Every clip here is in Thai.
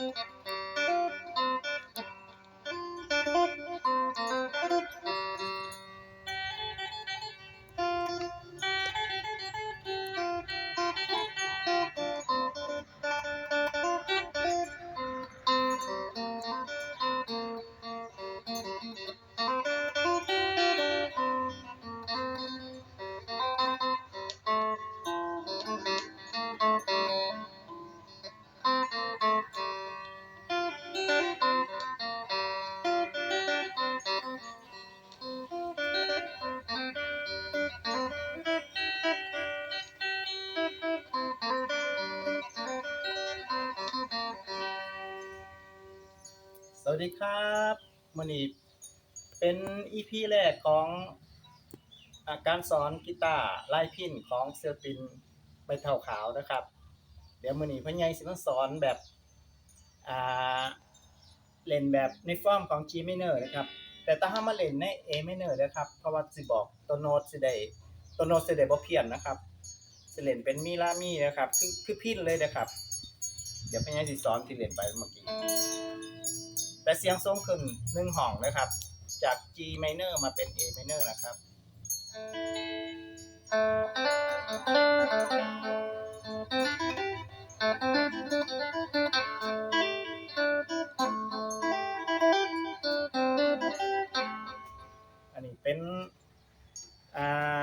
ส วัสดีครับมันนี้เป็นอีพีแรกของอาการสอนกีตาร์ไล่พินของเซลตินใบเทาขาวนะครับ เดี๋ยวมือนี้พ่อใหญ่สิมาสอนแบบอ่าเล่นแบบในฟอร์มของ G minor นะครับ แต่ถ้าห้ามาเล่นใน A minor นะครับ เพราะว่าสิบอกตัวโน้ตสิได้ตัวโน้ตสิได้บ่เพี้ยนนะครับสิเล่นเป็นมีลามีนะครับ คือคือพินเลยนะครับ เดี๋ยวพ่อใหญ่สิสอนที่เล่นไปเมื่อกี้ แต่เสียงสูงขึ้นหนึ่งห้องนะครับ จาก G minor มาเป็น A minor นะครับ อันนี้เป็น อ่า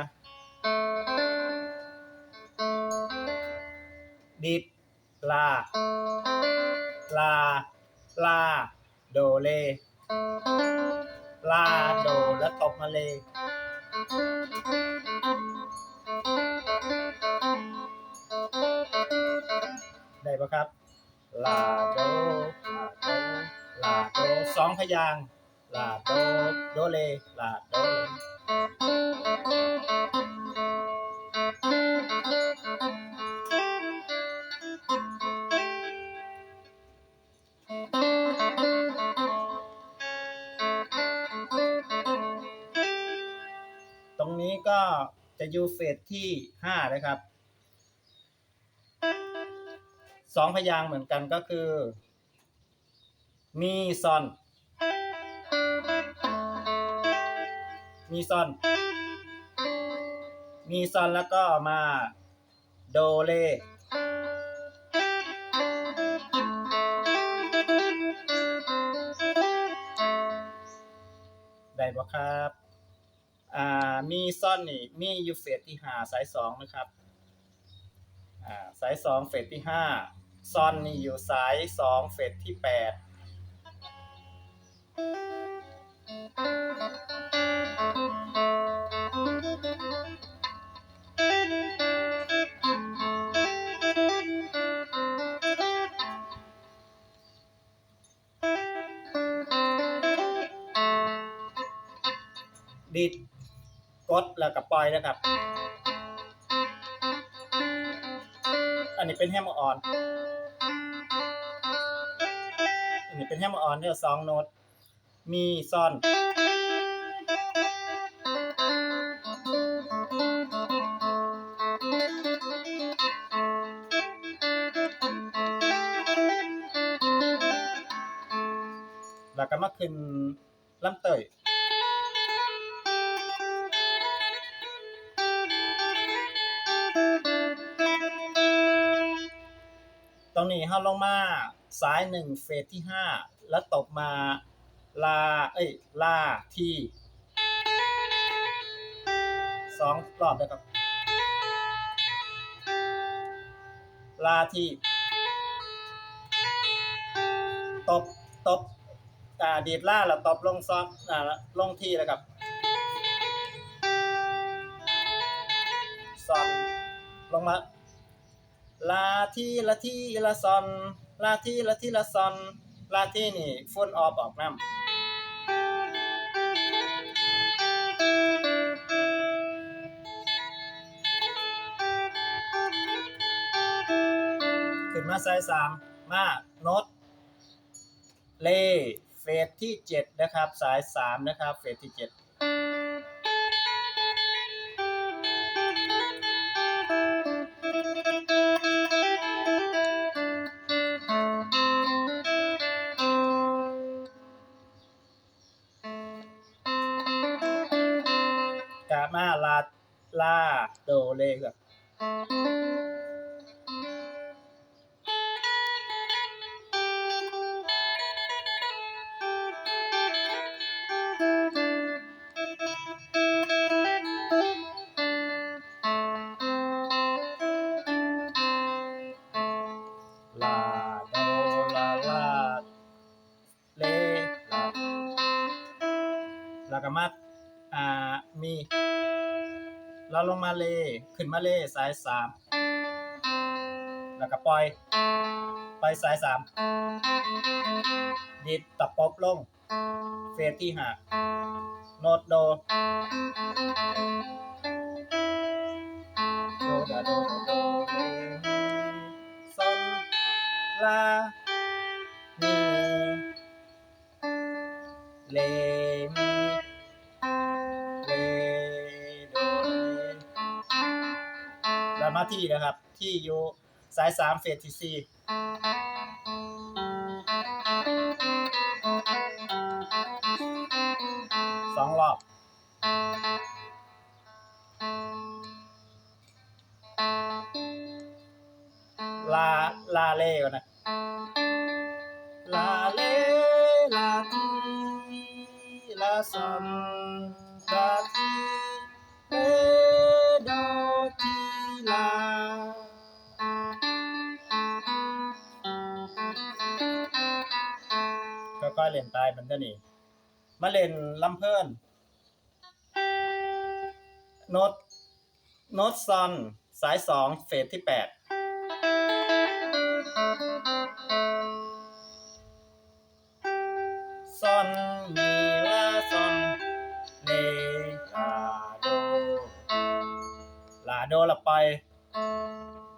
ดิดลา ลา ลา โดเลลาโดแล้วตบมาเลได้ปะครับลาโดลาโดลาโดสองพยางลาโดโดเลลาโด ก็จะอยู่เฟสที่ห้านะครับสองพยางค์เหมือนกันก็คือ มีซอน มีซอน มีซอนแล้วก็มา โดเล ได้ปะครับ อ่ามีซ่อนนี่มียูเฟสที่ห้าสายสองนะครับอ่าสายสองเฟสที่ห้าซ่อนนี่อยู่สายสองเฟสที่แปดดิด กดแล้วก็ปล่อยนะครับ อันนี้เป็นแฮมอร์อน อันนี้เป็นแฮมอร์อนเท่าสองโน้ต มีซ่อนแล้วก็มาขึ้นลำเตย ตรงนี้เฮาลงมาสายหนึ่งเฟสที่ห้าแล้วตบมาลาเอ้ยลาทีสองรอบนะครับ ลาทีตบตบอ่าดีดล่าแล้วตบลงซอกอ่าลงที่แล้วครับซอนลงมา ลาที่ละที่ละซอน ลาที่ละที่ละซอน ลาที่นี่ฟุ้นออฟออกน้ำขึ้นมาสายสามมาโน้ตเลเฟสที่เจ็ดนะครับ สายสามนะครับ เฟสที่เจ็ด โดเลครับ เราลงมาเล ขึ้นมาเลสายสามแล้วก็ปล่อยปล่อยสายสามดิดตะปบลง เฟสที่ห้าโนดโดโดดาโดดโดเรซอนลา มาที่นะครับ ที่อยู่สายสามเฟสที่สี่สองรอบลาลาเล่ก่อนนะลาเล่ลาทีลาซอนลา เล่นตายมันก็นี่มาเล่นลำเพิ่นโน้ตโน้ตซอนสายสองเฟสที่แปดซอนมีลาซอนเลลาโดลาโดละไป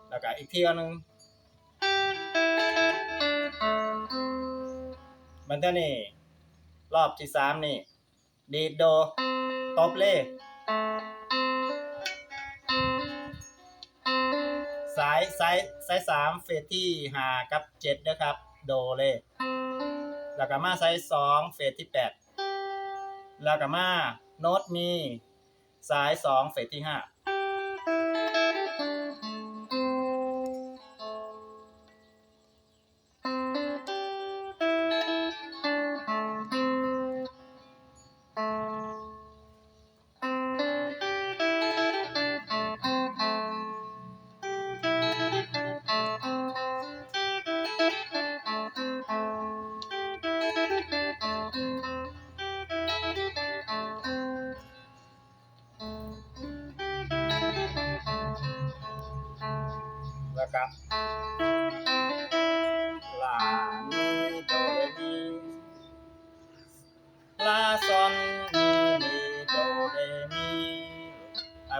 แล้วก็อีกทีอันห งมันจะนี่ รอบที่สามนี่ ดีดโดตบเล่สายสายสายสามเฟสที่ห้ากับเจ็ดนะครับ โดเล่แล้วก็มาไซส์สองเฟสที่แปดแล้วก็มาโน้ตมี สายสองเฟสที่ห้า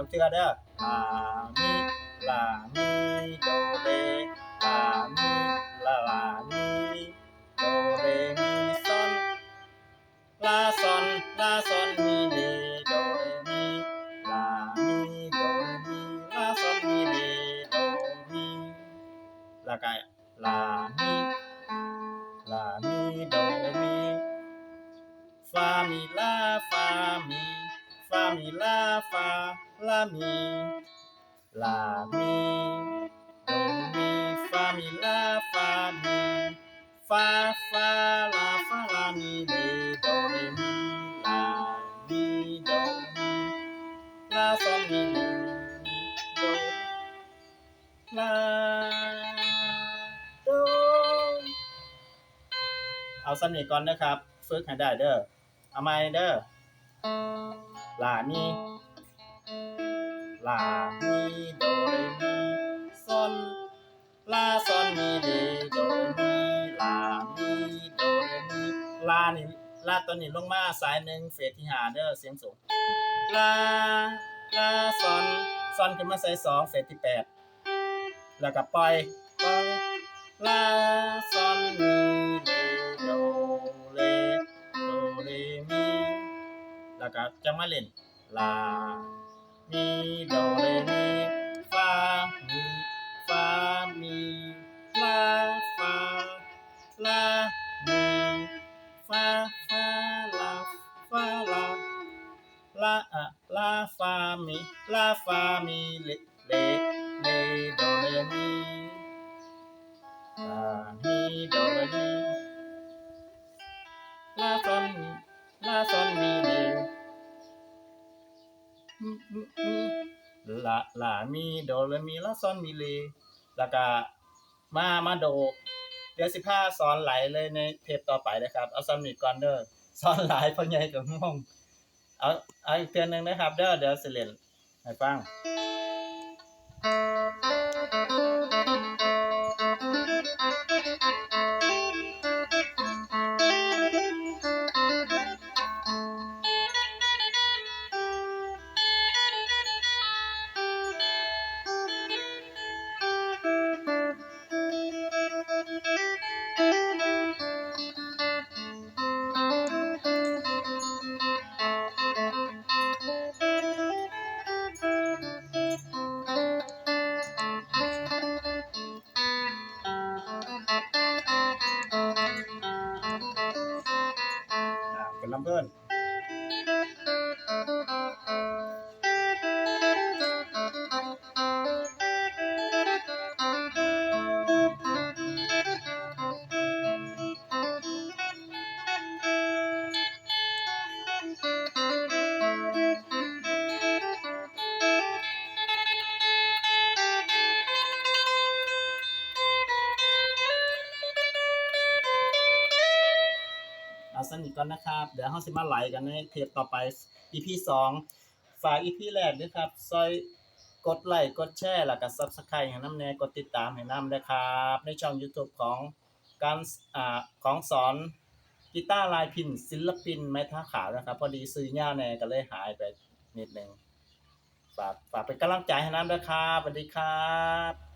เอาเทือเด้อลามีลามีโดเรลามีลาลามีโดเรมีซอนลาซอนลาซอนมีเดโดเรมีลามีโดเรมีลาซอนมีเดโดมีล้วก็ลามีลามีโดมีฟามีลาฟามี ฟามีลาฟาลามีลามีโดมีฟามีลาฟามีฟาฟาลาฟาลามีเลโดเรมีลามีโดมีลาซอนมีเลมีโดลาโดเอาสำเนียงก่อนนะครับ ฝึกให้ได้เด้อเอาไม่เด้อ ลามีลามีโดเรมีซอนลาซอนมีเดโดเรมีลามีโดเรมีลานี่ลาตัวนี้ลงมาสายหนึ่งเฟสที่หาเด้อเสียงสูงลาลาซอนซอนขึ้นมาสายสองเฟสที่แปดแล้วก็ปล่อยปล่อยลาซอนมี ล้วก็จะมาเล่นลา มีโดเรมีฟามีฟามีลาฟาลามีฟาฟาลาฟาลาลาลาฟามีลาฟามีเลเลเลโดเรมีลามีโดเรมีลาฟามี last on mi le ลาลามีโดเลมีลาซอนมีเลแล้วก็มามาโดเดี๋ยสิบห้าซ้อนไหลเลยในเทปต่อไปนะครับ เอาซ้ำนิดก่อนเดอร์ซ้อนไหลเพราะใหญ่กับง่วงเอาเอาอีกเทียนหนึ่งนะครับเด้อเดี๋ยวสิเลนให้ฟัง ก่อนนะครับ เดี๋ยวเราสิมาไหลกันในเทปต่อไป EP 2ฝาก EP แรกด้วยครับซอยกดไลค์กดแชร์แล้วก็ Subscribe ให้น้ำแน่กดติดตามให้น้ำด้วยครับ ในช่อง YouTube ของการอ่าของสอนกีตาร์ลายพินศิลปินไม้ท่าขาวนะครับ พอดีซื้อย่าแน่ก็เลยหายไปนิดนึงฝากฝากเป็นกำลังใจให้น้ำด้วยครับสวัสดีครับ